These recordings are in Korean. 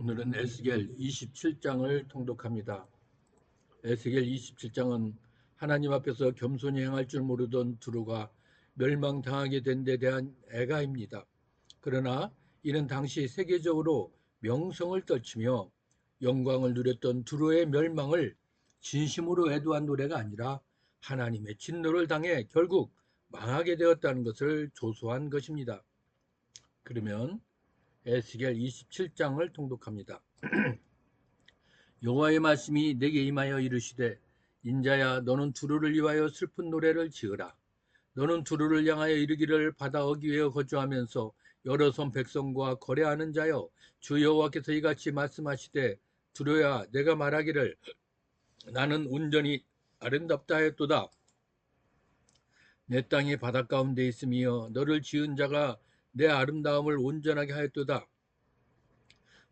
오늘은 에스겔 27장을 통독합니다. 에스겔 27장은 하나님 앞에서 겸손히 행할 줄 모르던 두루가 멸망당하게 된 데 대한 애가입니다. 그러나 이는 당시 세계적으로 명성을 떨치며 영광을 누렸던 두루의 멸망을 진심으로 애도한 노래가 아니라 하나님의 진노를 당해 결국 망하게 되었다는 것을 조소한 것입니다. 그러면 에스겔 27장을 통독합니다. 여호와의 말씀이 내게 임하여 이르시되 인자야 너는 두루를 위하여 슬픈 노래를 지으라 너는 두루를 향하여 이르기를 바다 어귀에 거주하면서 여러 손 백성과 거래하는 자여 주 여호와께서 이같이 말씀하시되 두루야 내가 말하기를 나는 온전히 아름답다 했도다 내 땅이 바다 가운데 있으며 너를 지은 자가 내 아름다움을 온전하게 하였도다.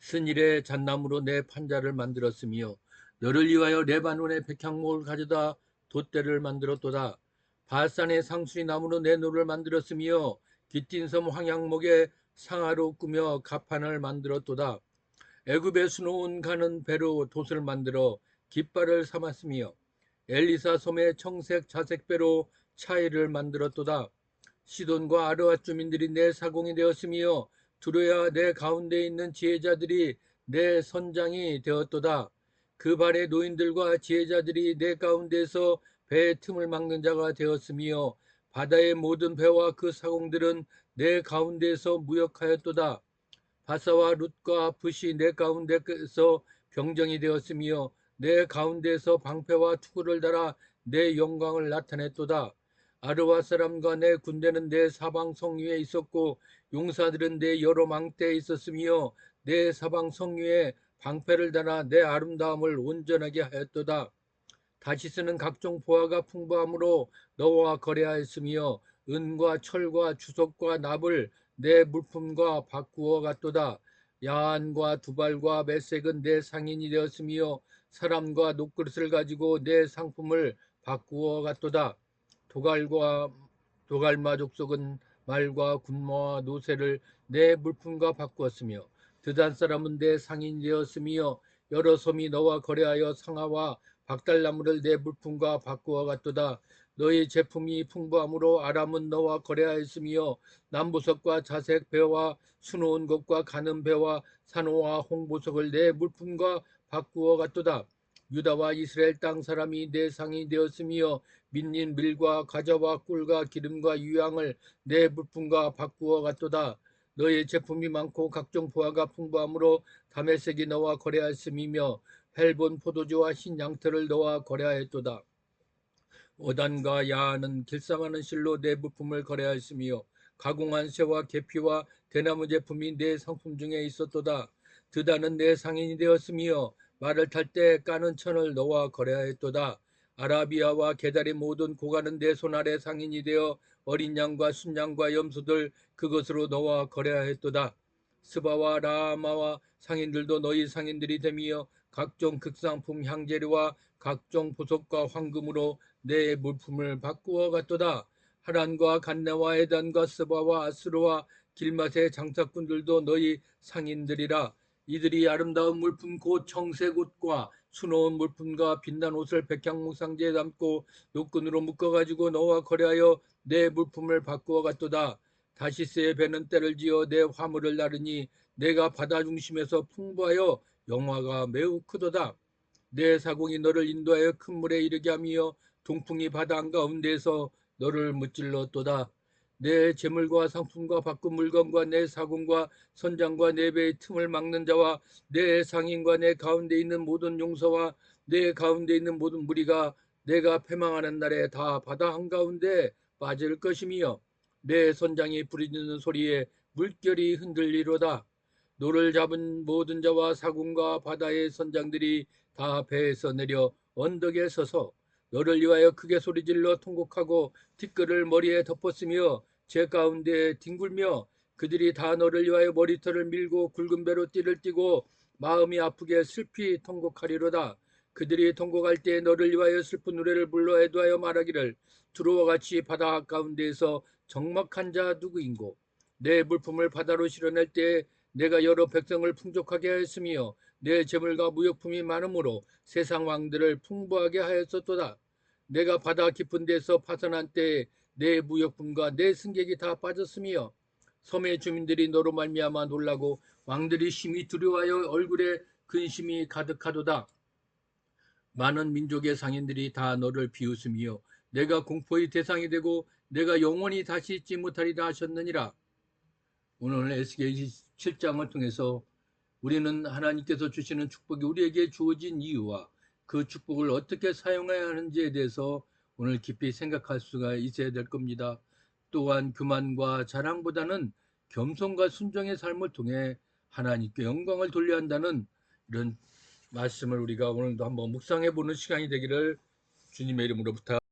스닐의 잣나무로 내 판자를 만들었으며 너를 위하여 레바논의 백향목을 가져다 돛대를 만들었도다. 바산의 상수리 나무로 내 노를 만들었으며 기틴 섬 황양목에 상하로 꾸며 가판을 만들었도다. 애굽에 수놓은 가는 배로 돛을 만들어 깃발을 삼았으며 엘리사 섬의 청색 자색 배로 차이를 만들었도다. 시돈과 아르와 주민들이 내 사공이 되었으며 두려야 내 가운데 있는 지혜자들이 내 선장이 되었도다. 그 발의 노인들과 지혜자들이 내 가운데서 배의 틈을 막는 자가 되었으며 바다의 모든 배와 그 사공들은 내 가운데서 무역하였도다. 바사와 룻과 붓이 내 가운데서 병정이 되었으며 내 가운데서 방패와 투구를 달아 내 영광을 나타냈도다. 아르와 사람과 내 군대는 내 사방 성 위에 있었고 용사들은 내 여러 망대에 있었으며 내 사방 성 위에 방패를 달아 내 아름다움을 온전하게 하였도다. 다시 쓰는 각종 보화가 풍부함으로 너와 거래하였으며 은과 철과 주석과 납을 내 물품과 바꾸어 갔도다. 야한과 두발과 매색은 내 상인이 되었으며 사람과 녹그릇을 가지고 내 상품을 바꾸어 갔도다. 도갈과 도갈마 족속은 말과 군마와 노새를 내 물품과 바꾸었으며 드단 사람은 내 상인이 되었으며 여러 섬이 너와 거래하여 상하와 박달나무를 내 물품과 바꾸어 갔도다. 너의 제품이 풍부함으로 아람은 너와 거래하였으며 남보석과 자색 배와 수놓은 것과 가는 배와 산호와 홍보석을 내 물품과 바꾸어 갔도다. 유다와 이스라엘 땅 사람이 내 상이 되었으며 민린 밀과 과자와 꿀과 기름과 유향을 내 물품과 바꾸어 갔도다. 너의 제품이 많고 각종 보화가 풍부함으로 다메섹이 너와 거래하였음이며 헬본 포도주와 흰 양털을 너와 거래하였도다. 오단과 야하는 길상하는 실로 내 물품을 거래하였으며 가공한 새와 계피와 대나무 제품이 내 상품 중에 있었도다. 드다는 내 상인이 되었으며 말을 탈 때 까는 천을 너와 거래하였도다. 아라비아와 게달의 모든 고가는 내 손 아래 상인이 되어 어린 양과 순양과 염소들 그것으로 너와 거래하였도다. 스바와 라마와 상인들도 너희 상인들이 되며 각종 극상품 향재료와 각종 보석과 황금으로 내 물품을 바꾸어 갔도다. 하란과 간나와 에단과 스바와 아스로와 길맛의 장사꾼들도 너희 상인들이라. 이들이 아름다운 물품 곧 청색 옷과 수놓은 물품과 빛난 옷을 백향목 상자에 담고 노끈으로 묶어가지고 너와 거래하여 내 물품을 바꾸어 갔도다. 다시스의 배는 때를 지어 내 화물을 나르니 내가 바다 중심에서 풍부하여 영화가 매우 크도다. 내 사공이 너를 인도하여 큰 물에 이르게 하며 동풍이 바다 한가운데에서 너를 무찔렀도다. 내 재물과 상품과 바꾼 물건과 내 사공과 선장과 내 배의 틈을 막는 자와 내 상인과 내 가운데 있는 모든 용서와 내 가운데 있는 모든 무리가 내가 패망하는 날에 다 바다 한가운데 빠질 것이며 내 선장이 부르짖는 소리에 물결이 흔들리로다. 노를 잡은 모든 자와 사군과 바다의 선장들이 다 배에서 내려 언덕에 서서 너를 위하여 크게 소리질러 통곡하고 티끌을 머리에 덮었으며 제 가운데 뒹굴며 그들이 다 너를 위하여 머리털을 밀고 굵은 배로 띠를 띠고 마음이 아프게 슬피 통곡하리로다. 그들이 통곡할 때 너를 위하여 슬픈 노래를 불러 애도하여 말하기를 두루와 같이 바다 가운데에서 적막한 자 누구인고 내 물품을 바다로 실어낼 때 내가 여러 백성을 풍족하게 하였으며 내 재물과 무역품이 많으므로 세상 왕들을 풍부하게 하였었도다. 내가 바다 깊은 데서 파선한 때에 내 무역품과 내 승객이 다 빠졌으며 섬의 주민들이 너로 말미암아 놀라고 왕들이 심히 두려워하여 얼굴에 근심이 가득하도다. 많은 민족의 상인들이 다 너를 비웃으며 내가 공포의 대상이 되고 내가 영원히 다시 잊지 못하리라 하셨느니라. 오늘 에스겔 7장을 통해서 우리는 하나님께서 주시는 축복이 우리에게 주어진 이유와 그 축복을 어떻게 사용해야 하는지에 대해서 오늘 깊이 생각할 수가 있어야 될 겁니다. 또한 교만과 자랑보다는 겸손과 순종의 삶을 통해 하나님께 영광을 돌려야 한다는 이런 말씀을 우리가 오늘도 한번 묵상해 보는 시간이 되기를 주님의 이름으로 부탁